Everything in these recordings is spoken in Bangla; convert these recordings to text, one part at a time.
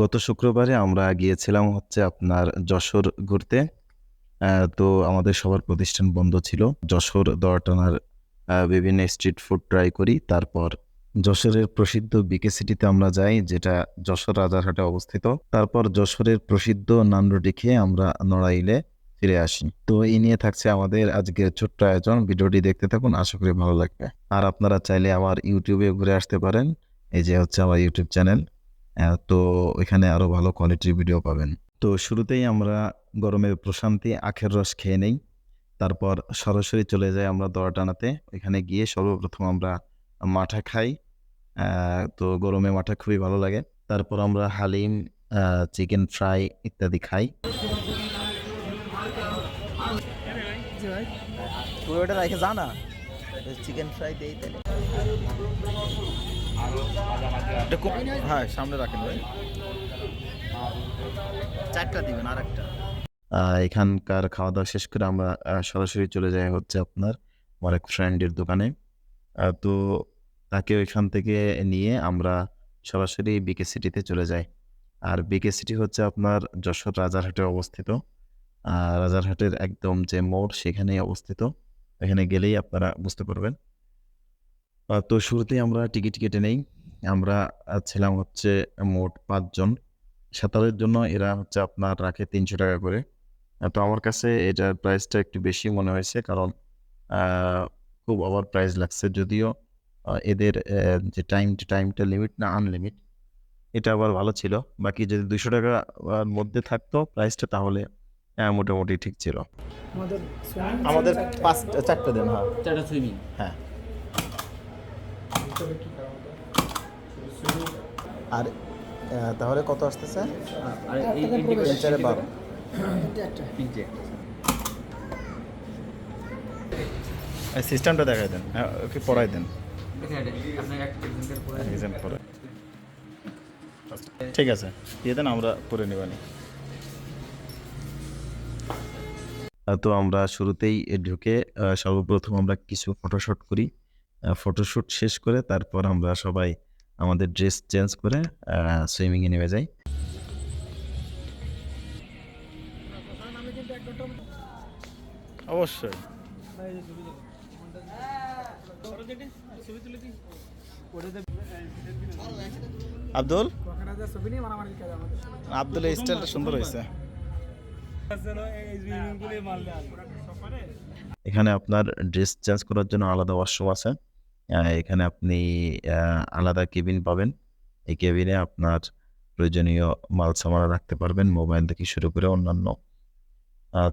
গত শুক্রবারে আমরা গিয়েছিলাম হচ্ছে আপনার যশোর ঘুরতে। তো আমাদের সবার প্রতিষ্ঠান বন্ধ ছিল। যশোর দোয়াটানার আ বিভিন্ন স্ট্রিট ফুড ট্রাই করি। তারপর যশোরের প্রসিদ্ধ বিকে সিটিতে আমরা যাই, যেটা যশোর রাজারহাটে অবস্থিত। তারপর যশোরের প্রসিদ্ধ নান রুটি খেয়ে আমরা নড়াইলে ফিরে আসি। তো এই নিয়ে থাকছে আমাদের আজকের ছোট্ট আয়োজন। ভিডিওটি দেখতে থাকুন। আশা করি ভালো লাগবে। আর আপনারা চাইলে আমার ইউটিউবে ঘুরে আসতে পারেন। এই যে হচ্ছে আমার ইউটিউব চ্যানেল। তো ওইখানে আরও ভালো কোয়ালিটির ভিডিও পাবেন। তো শুরুতেই আমরা গরমের প্রশান্তি আখের রস খেয়ে নেই। তারপর সরাসরি চলে যাই আমরা দোয়াটানাতে। ওইখানে গিয়ে সর্বপ্রথম আমরা মাঠা খাই। তো গরমে মাঠা খুবই ভালো লাগে। তারপর আমরা হালিম, চিকেন ফ্রাই ইত্যাদি খাই। জি ভাই তুই ওটা রেখে যা না চিকেন ফ্রাই দেই এটা কো- হ্যাঁ সামনে রাখেন ভাই চারটা দিবেন আর একটা এখানকার খাওয়া-দাওয়া শেষ করে আমরা সরাসরি চলে যাই হচ্ছে আপনার আমার এক ফ্রেন্ডের দোকানে। তো তাকে ওইখান থেকে নিয়ে আমরা সরাসরি বিকে সিটিতে চলে যাই। আর বিকে সিটি হচ্ছে আপনার যশোর রাজারহাটে অবস্থিত। রাজারহাটের একদম যে মোড় সেখানেই অবস্থিত। এখানে গেলেই আপনারা বুঝতে পারবেন। তো শুরুতেই আমরা টিকিট কেটে নেই। আমরা ছিলাম হচ্ছে মোট পাঁচজন সাঁতারের জন্য এরা হচ্ছে আপনার রাখে ৳৩০০ করে। তো আমার কাছে এটার প্রাইসটা একটু বেশি মনে হয়েছে কারণ খুব ওভার প্রাইস লাগছে। যদিও এদের যে টাইম টু টাইমটা লিমিট না আনলিমিট এটা আবার ভালো ছিল। বাকি যদি ৳২০০ আর মধ্যে থাকতো প্রাইসটা তাহলে মোটামুটি ঠিক ছিল। আমাদের আমাদের পাঁচ চারটা দেন হ্যাঁ চারটা সুইমিং হ্যাঁ আর তাহলে কত আসতেছে চারে বারো সিস্টেমটা দেখাই দেন। হ্যাঁ ওকে পড়াই দেন। ঠিক আছে। দিয়ে দেন আমরা করে নিবানি। তো আমরা শুরুতেই ঢুকে সর্বপ্রথম আমরা কিছু ফটোশুট করি। আ ফটোশুট শেষ করে তারপর আমরা সবাই আমাদের ড্রেস চেঞ্জ করে সুইমিং এ নেমে যাই। অবশ্যই। আব্দুল আব্দুল এই স্টাইলটা সুন্দর হয়েছে এখানে আপনার ড্রেস চেঞ্জ করার জন্য আলাদা ওয়াশরুম আছে এখানে আপনি আলাদা কেবিন পাবেন। এই কেবিনে আপনার প্রয়োজনীয় মাল সামানা রাখতে পারবেন, মোবাইল থেকে শুরু করে অন্যান্য।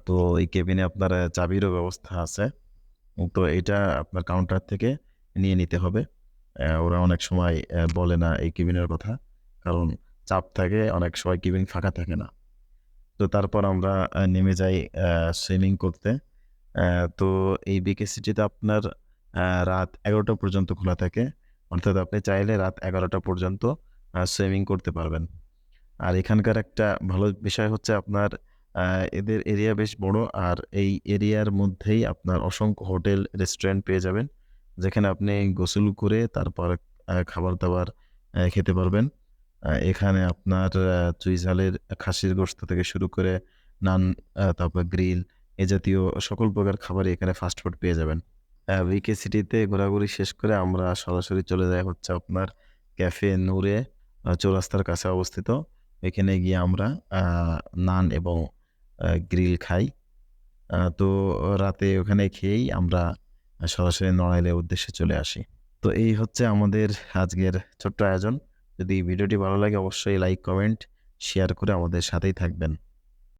তো এই কেবিনে আপনার চাবিরও ব্যবস্থা আছে। তো এটা আপনার কাউন্টার থেকে নিয়ে নিতে হবে। ওরা অনেক সময় বলে না এই কেবিনের কথা। কারণ চাপ থাকে, অনেক সময় কেবিন ফাঁকা থাকে না। তো তারপর আমরা নেমে যাই সুইমিং করতে। তো এই বিকেসিটিতে আপনার রাত এগারোটা পর্যন্ত খোলা থাকে। অর্থাৎ আপনি চাইলে রাত এগারোটা পর্যন্ত সুইমিং করতে পারবেন। আর এখানকার একটা ভালো বিষয় হচ্ছে আপনার এদের এরিয়া বেশ বড়। আর এই এরিয়ার মধ্যেই আপনার অসংখ্য হোটেল রেস্টুরেন্ট পেয়ে যাবেন। যেখানে আপনি গোসল করে তারপর খাবার দাবার খেতে পারবেন। এখানে আপনার আহ, চুই ঝালের খাসির গোস্ত থেকে শুরু করে নান তারপর গ্রিল এ জাতীয় সকল প্রকার খাবারই এখানে ফাস্টফুড পেয়ে যাবেন। ভিকে সিটিতে ঘোরাঘুরি শেষ করে আমরা সরাসরি চলে যাই হচ্ছে আপনার ক্যাফে নূরে চৌরাস্তার কাছে অবস্থিত। এখানে গিয়ে আমরা নান এবং গ্রিল খাই। তো রাতে ওখানে খেয়েই আমরা সরাসরি নড়াইলের উদ্দেশ্যে চলে আসি। তো এই হচ্ছে আমাদের আজকের ছোট্ট আয়োজন। যদি ভিডিওটি ভালো লাগে অবশ্যই লাইক, কমেন্ট, শেয়ার করে আমাদের সাথেই থাকবেন।